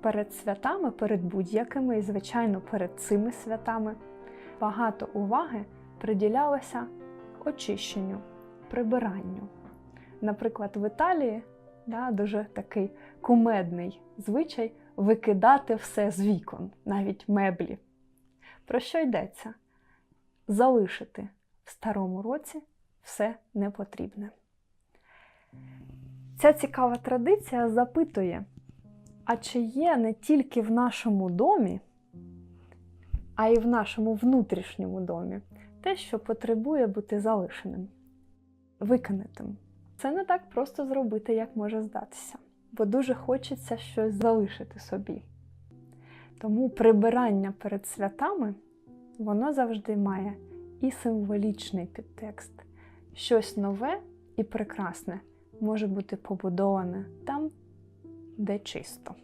перед святами, перед будь-якими і, звичайно, перед цими святами багато уваги приділялося очищенню, прибиранню. Наприклад, в Італії да, дуже такий кумедний звичай викидати все з вікон, навіть меблі. Про що йдеться? Залишити в старому році все непотрібне. Ця цікава традиція запитує, а чи є не тільки в нашому домі, а й в нашому внутрішньому домі те, що потребує бути залишеним, викинутим. Це не так просто зробити, як може здатися, бо дуже хочеться щось залишити собі. Тому прибирання перед святами воно завжди має і символічний підтекст. Щось нове і прекрасне може бути побудоване там, де чисто.